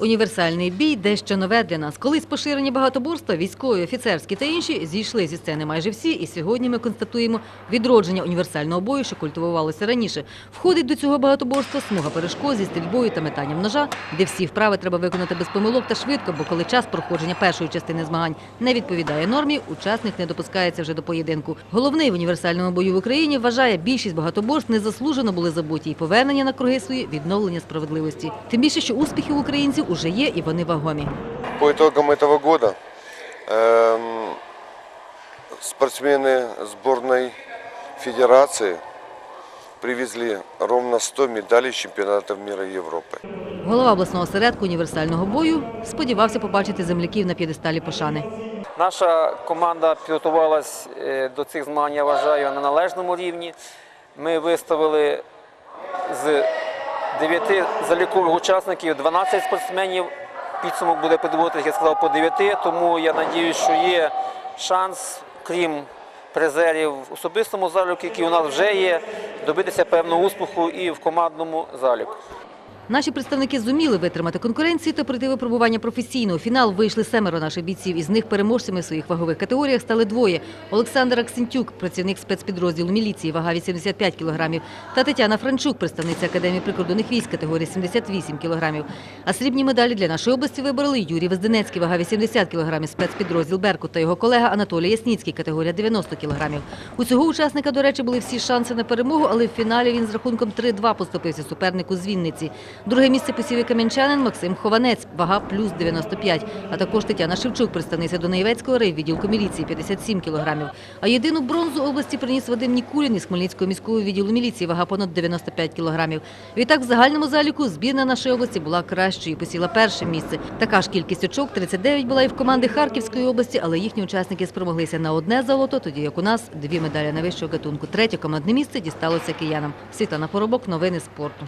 Універсальний бій дещо нове для нас. Колись поширені багатоборства, військові, офіцерські та інші зійшли зі сцени майже всі. І сьогодні ми констатуємо відродження універсального бою, що культивувалося раніше. Входить до цього багатоборства смуга перешкод зі стрільбою та метанням ножа, де всі вправи треба виконати без помилок та швидко, бо коли час проходження першої частини змагань не відповідає нормі, учасник не допускається вже до поєдинку. Головний в універсальному бою в Україні вважає, більшість багатоборств незаслужено були забуті і повернення на круги свої відновлення справедливості. Тим більше, що успіхи українців уже є і вони вагомі. По итогам этого года эм, спортсмены сборной федерации привезли ровно 100 медалей с чемпионатов мира и Европы. Голова обласного осередку універсального бою сподівався побачити земляків на п'єдесталі пошани. Наша команда підготувалась е, до цих змагань, я вважаю, на належному рівні. Ми виставили з 9 залікових учасників 12 спортсменів. Підсумок буде підводити, як я сказав, по 9. Тому я сподіваюся, що є шанс, крім призерів в особистому заліку, який у нас вже є, добитися певного успіху і в командному заліку. Наші представники зуміли витримати конкуренцію та пройти випробування професійно. У фінал вийшли семеро наших бійців. Із них переможцями в своїх вагових категоріях стали двоє: Олександр Аксентюк, працівник спецпідрозділу міліції, вага 85 кілограмів, та Тетяна Франчук, представниця академії прикордонних військ категорії 78 кілограмів. А срібні медалі для нашої області вибороли Юрій Везденецький, вага 80 кілограмів, спецпідрозділ Беркут та його колега Анатолій Ясніцький, категорія 90 кілограмів. У цього учасника, до речі, були всі шанси на перемогу, але в фіналі він з рахунком 3-2 поступився супернику з Вінниці. Друге місце посів кам'янчанин Максим Хованець, вага плюс 95, а також Тетяна Шевчук, представниця Донецького райвідділку міліції, 57 кілограмів. А єдину бронзу області приніс Вадим Нікулін із Хмельницького міського відділу міліції, вага понад 95 кілограмів. Відтак в загальному заліку збірна нашої області була кращою, посіла перше місце. Така ж кількість очок, 39 була і в команди Харківської області, але їхні учасники спромоглися на одне золото, тоді як у нас дві медалі найвищого гатунку. Третє командне місце дісталося киянам. Світлана Поробок, новини спорту.